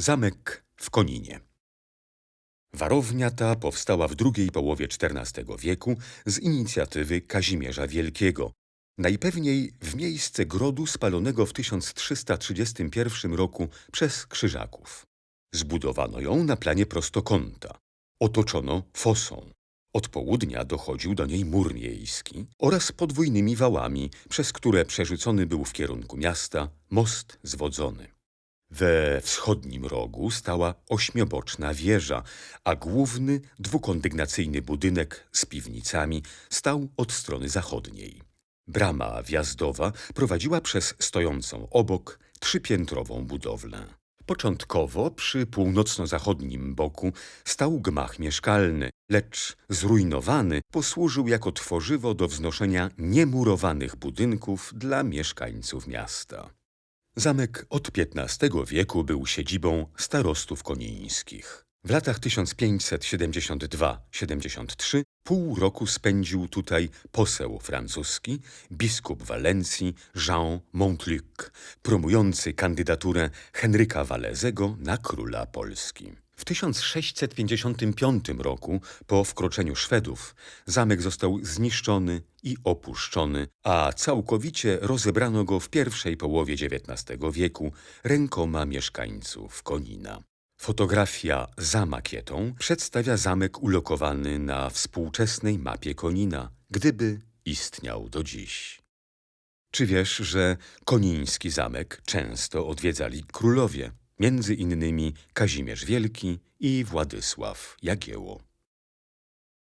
Zamek w Koninie. Warownia ta powstała w drugiej połowie XIV wieku z inicjatywy Kazimierza Wielkiego, najpewniej w miejsce grodu spalonego w 1331 roku przez Krzyżaków. Zbudowano ją na planie prostokąta. Otoczono fosą. Od południa dochodził do niej mur miejski oraz podwójnymi wałami, przez które przerzucony był w kierunku miasta most zwodzony. We wschodnim rogu stała ośmioboczna wieża, a główny dwukondygnacyjny budynek z piwnicami stał od strony zachodniej. Brama wjazdowa prowadziła przez stojącą obok trzypiętrową budowlę. Początkowo przy północno-zachodnim boku stał gmach mieszkalny, lecz zrujnowany posłużył jako tworzywo do wznoszenia niemurowanych budynków dla mieszkańców miasta. Zamek od XV wieku był siedzibą starostów konińskich. W latach 1572-73 pół roku spędził tutaj poseł francuski, biskup Walencji Jean Montluc, promujący kandydaturę Henryka Walezego na króla Polski. W 1655 roku, po wkroczeniu Szwedów, zamek został zniszczony i opuszczony, a całkowicie rozebrano go w pierwszej połowie XIX wieku rękoma mieszkańców Konina. Fotografia za makietą przedstawia zamek ulokowany na współczesnej mapie Konina, gdyby istniał do dziś. Czy wiesz, że koniński zamek często odwiedzali królowie, między innymi Kazimierz Wielki i Władysław Jagiełło?